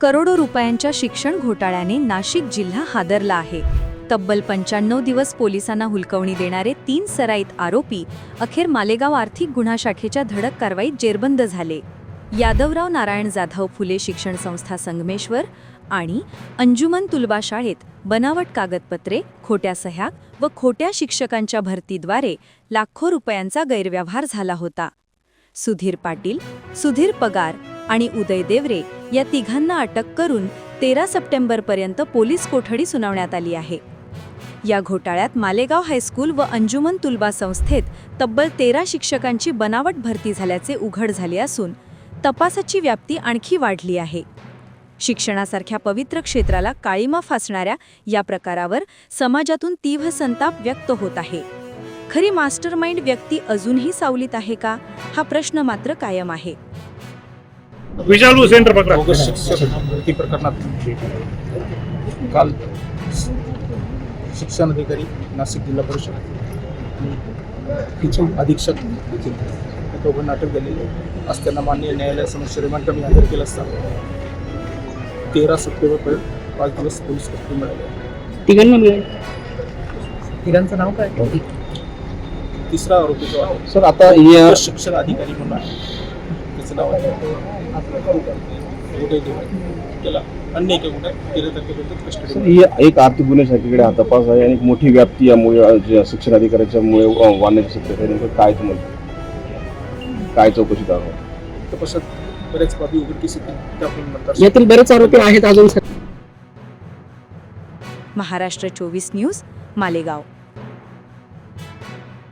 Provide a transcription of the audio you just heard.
करोडो रुपयांच्या शिक्षण घोटाळ्याने नाशिक जिल्हा हादरला आहे. तब्बल पंच्याण्णव दिवस पोलिसांना हुलकवणी देणारे तीन सराईत आरोपी अखेर मालेगाव आर्थिक गुन्हा शाखेच्या धडक कारवाईत जेरबंद झाले. यादवराव नारायण जाधव फुले शिक्षण संस्था संगमेश्वर आणि अंजुमन तुलबा शाळेत बनावट कागदपत्रे खोट्या सह्या व खोट्या शिक्षकांच्या भरतीद्वारे लाखो रुपयांचा गैरव्यवहार झाला होता. सुधीर पाटील सुधीर पगार आणि उदय देवरे या तिघांना अटक करून तेरा सप्टेंबरपर्यंत पोलीस कोठडी सुनावण्यात आली आहे. या घोटाळ्यात मालेगाव हायस्कूल व अंजुमन तुलबा संस्थेत तब्बल तेरा शिक्षकांची बनावट भरती झाल्याचे उघड झाले असून तपासाची व्याप्ती आणखी वाढली आहे. शिक्षणासारख्या पवित्र क्षेत्राला काळीमा फासणाऱ्या या प्रकारावर समाजातून तीव्र संताप व्यक्त होत आहे. खरी मास्टरमाइंड व्यक्ती अजूनही सावलीत आहे का? हा प्रश्न मात्र कायम आहे. विशाल हुसेन प्रकरण भरती प्रकरणात काल शिक्षण अधिकारी नाशिक जिल्हा परिषद आणि अधीक्षक देखील दोघांना अटक झालेली आहे. आज त्यांना मान्य न्यायालयासमोर रिमांड कमी हजर केलं असता. तेरा सप्टेंबरपर्यंत पाच दिवस पोलीस कस्टडी मिळाले. तिघांना मिळेल तिघांचं नाव काय? तिसरा आरोपी जो आहे सर आता शिक्षण अधिकारी म्हणून आहे. त्याचं नाव आहे. त्याला अन्य एका गुन्ह्यात तेरा तारखेपर्यंत कस्टडी सर, ही एक आर्थिक गुन्हे शाखेकडे हा तपास आहे आणि एक मोठी व्याप्ती यामुळे शिक्षण अधिकाऱ्याच्यामुळे अ, वाढण्याची शक्यता आहे. नेमकं काय समज काय चौकशी दाखवा तपासात बऱ्याच बाबी उघडकीस येतील आपण यातील बरेच आरोपी आहेत अजून. महाराष्ट्र चोवीस न्यूज मालेगाव.